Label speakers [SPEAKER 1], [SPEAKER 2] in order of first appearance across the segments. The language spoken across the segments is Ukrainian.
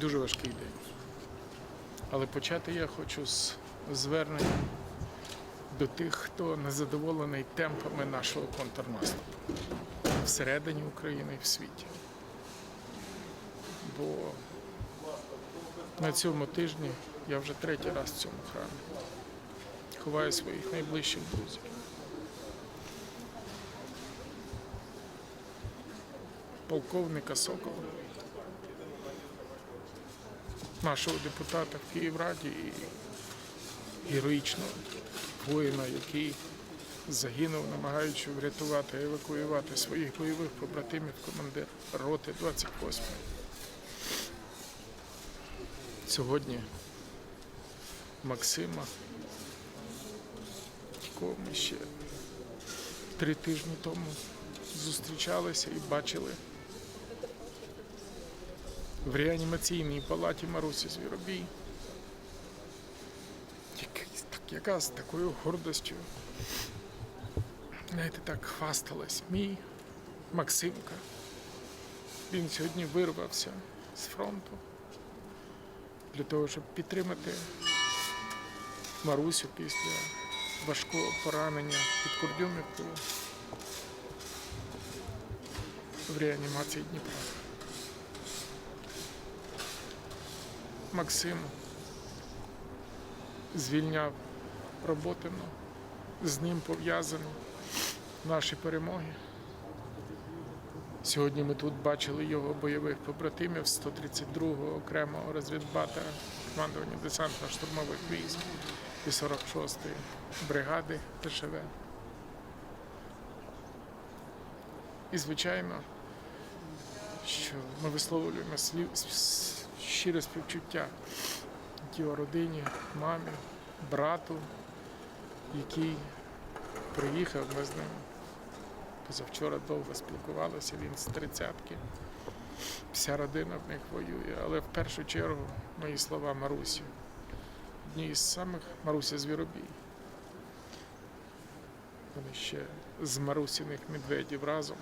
[SPEAKER 1] Дуже важкий день. Але почати я хочу з звернення до тих, хто незадоволений темпами нашого контрнаступу всередині України і в світі. Бо на цьому тижні я вже третій раз в цьому храмі ховаю своїх найближчих друзів. Полковника Сокола, нашого депутата в Київраді і героїчного воїна, який загинув, намагаючи врятувати, евакуювати своїх бойових побратимів, командир роти 28 Сьогодні Максима, якого ми ще три тижні тому зустрічалися і бачили в реанімаційній палаті Марусі Звіробій, яка з такою гордостю, знаєте, так хвасталась. Мій Максимка. Він сьогодні вирвався з фронту для того, щоб підтримати Марусю після важкого поранення під Курдюмівкою в реанімації Дніпра. Максим звільняв Роботину, з ним пов'язані наші перемоги. Сьогодні ми тут бачили його бойових побратимів 132-го окремого розвідбата командування десантно-штурмових військ і 46-ї бригади ДШВ. І, звичайно, що ми висловлюємо слів, щире співчуття його родині, мамі, брату, який приїхав, ми з ним позавчора довго спілкувалися, він з тридцятки. Вся родина в них воює, але в першу чергу мої слова Марусі. Одні із самих Маруся Звіробій. Вони ще з Марусіних медведів разом.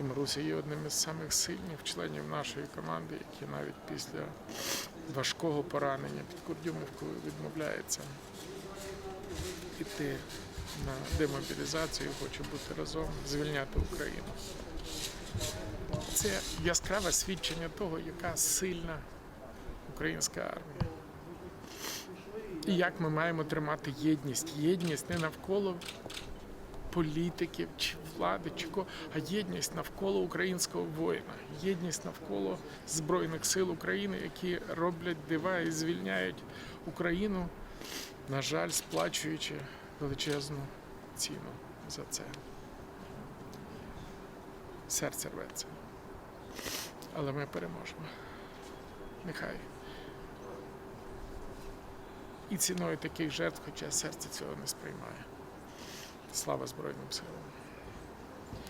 [SPEAKER 1] І Маруся є одним із самих сильних членів нашої команди, які навіть після важкого поранення під Курдюмівкою відмовляється піти на демобілізацію, хоче бути разом, звільняти Україну. Це яскраве свідчення того, яка сильна українська армія. І як ми маємо тримати єдність. Єдність не навколо політиків чи влади, чи кого, а єдність навколо українського воїна, єдність навколо Збройних сил України, які роблять дива і звільняють Україну, на жаль, сплачуючи величезну ціну за це. Серце рветься. Але ми переможемо. Нехай. І ціною таких жертв, хоча серце цього не сприймає. Слава Збройним силам.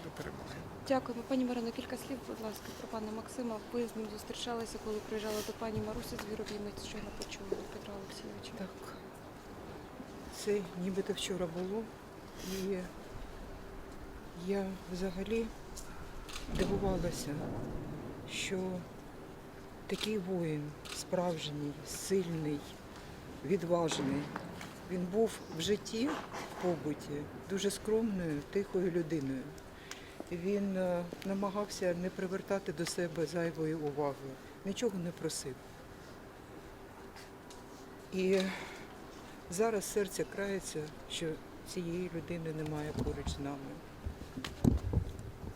[SPEAKER 1] До перемоги.
[SPEAKER 2] Дякуємо. Пані Марино, кілька слів, будь ласка, про пана Максима. Ви з ним зустрічалися, коли приїжджали до пані Марусі Звіробій. Ми щойно почули від Петра Олексійовича.
[SPEAKER 3] Так. Це нібито вчора було. І я взагалі дивувалася, що такий воїн справжній, сильний, відважний. Він був в житті, побуті, дуже скромною, тихою людиною. Він е, намагався не привертати до себе зайвої уваги, нічого не просив. І Зараз серце крається, що цієї людини немає поруч з нами.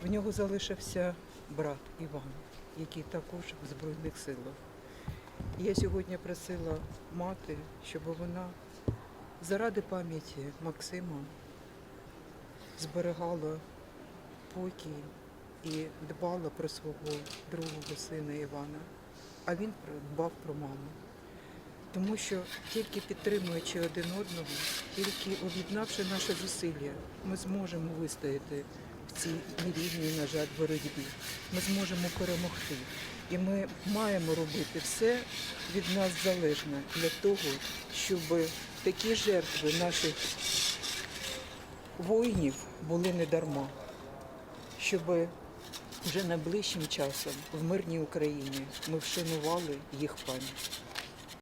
[SPEAKER 3] В нього залишився брат Іван, який також в Збройних силах. Я сьогодні просила мати, щоб вона заради пам'яті Максима зберігала покій і дбала про свого другого сина Івана, а він дбав про маму. Тому що тільки підтримуючи один одного, тільки об'єднавши наші зусилля, ми зможемо вистояти в цій нерівній, на жаль, боротьбі. Ми зможемо перемогти. І ми маємо робити все від нас залежне для того, щоб такі жертви наших воїнів були не дарма, щоб вже найближчим часом в мирній Україні ми вшанували їх пам'ять.